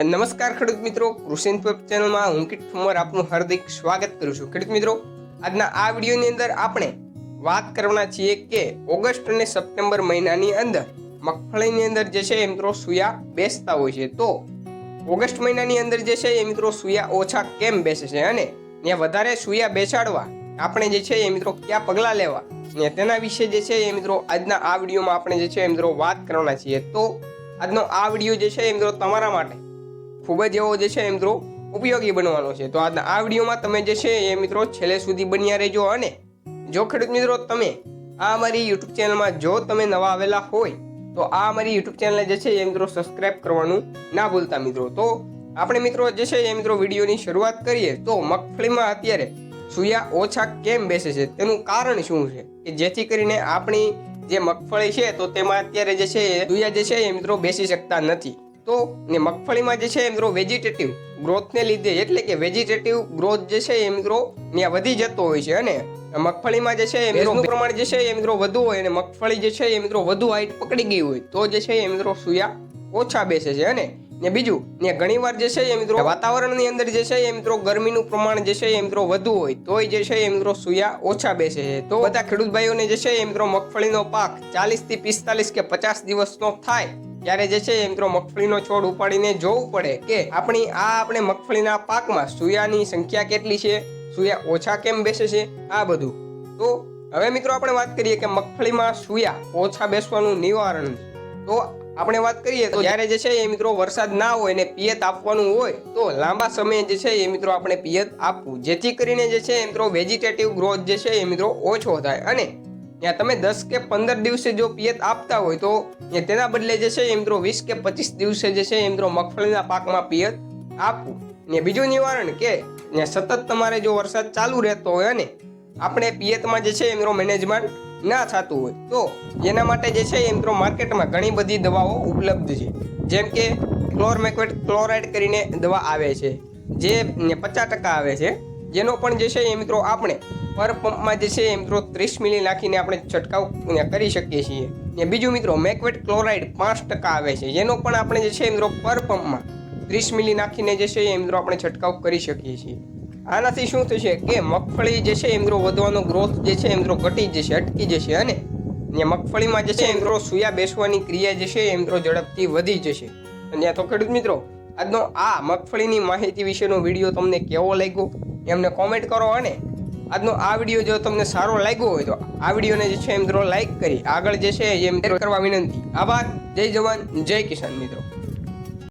નમસ્કાર ખેડૂત મિત્રો, કૃષિ ચેનલમાં હું કિટ ઠુમર આપનું હાર્દિક સ્વાગત કરું છું. ખેડૂત મિત્રો, આજના આ વિડીયોની અંદર આપણે વાત કરવાના છીએ કે ઓગસ્ટ અને સપ્ટેમ્બર મહિનાની અંદર મગફળીની અંદર જે છે એ મિત્રો સુયા બેસતા હોય છે. તો ઓગસ્ટ મહિનાની અંદર જે છે એ મિત્રો સુયા ઓછા કેમ બેસે છે અને ત્યાં વધારે સુયા બેસાડવા આપણે જે છે એ મિત્રો કયા પગલાં લેવા? ને તેના વિશે જે છે એ મિત્રો આજના આ વિડીયોમાં આપણે જે છે એ મિત્રો વાત કરવાના છીએ. તો આજનો આ વીડિયો જે છે એ મિત્રો તમારા માટે ખૂબ જ એવો જે છે એ મિત્રો ઉપયોગી બનવાનો છે. તો આજના આ વિડીયોમાં તમે જે છે એ મિત્રો છેલ્લે સુધી બન્યા રહેજો અને જો ખેડૂત મિત્રો તમે આ અમારી યુટ્યુબ ચેનલમાં જો તમે નવા આવેલા હોય, તો આ અમારી યુટ્યુબ ચેનલને જે છે એ મિત્રો સબસ્ક્રાઇબ કરવાનું ના ભૂલતા મિત્રો. તો આપણે મિત્રો જે છે એ મિત્રો વિડીયોની શરૂઆત કરીએ, તો મગફળીમાં અત્યારે સુયા ઓછા કેમ બેસે છે? તેનું કારણ શું છે? કે જેથી કરીને આપણી જે મગફળી છે, તો તેમાં અત્યારે જે છે સુયા જે છે એ મિત્રો બેસી શકતા નથી. તો ને મગફળીમાં જે છે મિત્રો વેજીટેટિવ ગ્રોથને લીધે એટલે કે વેજીટેટિવ ગ્રોથ જે છે એ મિત્રો ત્યાં વધી જતો હોય છે અને મગફળીમાં જે છે એ મિત્રો પ્રમાણ જે છે એ મિત્રો વધુ હોય અને મગફળી જે છે એ મિત્રો વધુ હાઈટ પકડી ગઈ હોય તો જે છે એ મિત્રો સુયા ઓછા બેસે છે અને ને બીજું ને ઘણીવાર જે છે એ મિત્રો વાતાવરણની અંદર જે છે એ મિત્રો ગરમીનું પ્રમાણ જે છે એ મિત્રો વધુ હોય તોય જે છે એ મિત્રો સુયા ઓછા બેસે છે તો બધા ખેડૂત ભાઈઓને જે છે એ મિત્રો મગફળીનો પાક ચાલીસથી પિસ્તાલીસ કે પચાસ દિવસનો થાય ત્યારે જે છે એ મિત્રો મગફળીનો છોડ ઉપાડીને જોવું પડે કે આપણી આ આપણે મગફળીના પાકમાં સુયાની સંખ્યા કેટલી છે, સુયા ઓછા કેમ બેસે છે, આ બધું. તો હવે મિત્રો આપણે વાત કરીએ કે મગફળીમાં સુયા ઓછા બેસવાનું નિવારણ તો આપણે વાત કરીએ તો જ્યારે જે છે એ મિત્રો વરસાદ ના હોય ને પિયત આપવાનું હોય, તો લાંબા સમયે જે છે એ મિત્રો આપણે પિયત આપવું. જેથી કરીને જે છે મિત્રો વેજીટેટિવ ગ્રોથ જે છે એ મિત્રો ઓછો થાય અને ત્યાં તમે દસ કે પંદર દિવસે જો પિયત આપતા હોય તો તેના બદલે જે છે એ મિત્રો વીસ કે પચીસ દિવસે જે છે એ મિત્રો મગફળીના પાકમાં પિયત આપવું. ને બીજું નિવારણ કે ને સતત તમારે જો વરસાદ ચાલુ રહેતો હોય અને આપણે પિયતમાં જે છે એ મિત્રો મેનેજમેન્ટ ના થતું હોય તો એના માટે જે છે એ મિત્રો માર્કેટમાં ઘણી બધી દવાઓ ઉપલબ્ધ છે. જેમ કે ક્લોરમેક્વેટ ક્લોરાઇડ કરીને દવા આવે છે. જે પચાસ ટકા આવે છે. જેનો પણ જે છે એ મિત્રો આપણે પર પંપમાં જે છે એ મિત્રો ત્રીસ મિલી નાખીને આપણે છંટકાવ કરી શકીએ છીએ. ને બીજું મિત્રો મેકવેટ ક્લોરાઇડ પાંચ ટકા આવે છે. જેનો પણ આપણે જે છે મિત્રો પર પંપમાં ત્રીસ મિલી નાખીને જે છે એ મિત્રો આપણે છંટકાવ કરી શકીએ છીએ. આનાથી શું થશે કે મગફળી જે છે એ મિત્રો વધવાનો ગ્રોથ જે છે એ મિત્રો ઘટી જશે, અટકી જશે અને ને મગફળીમાં જે છે એ મિત્રો સુયા બેસવાની ક્રિયા જે છે એ મિત્રો ઝડપથી વધી જશે. અને તો ખેડૂત મિત્રો, આજનો આ મગફળીની માહિતી વિશેનો વીડિયો તમને કેવો લાગ્યો? એમને કોમેન્ટ કરો અને આજનો આ વીડિયો જો તમને સારો લાગ્યો હોય તો આ વિડીયોને જે છે એમ મિત્રો લાઈક કરી. આગળ જે છે એમ કરવા વિનંતી. આભાર. જય જવાન. જય કિસાન મિત્રો.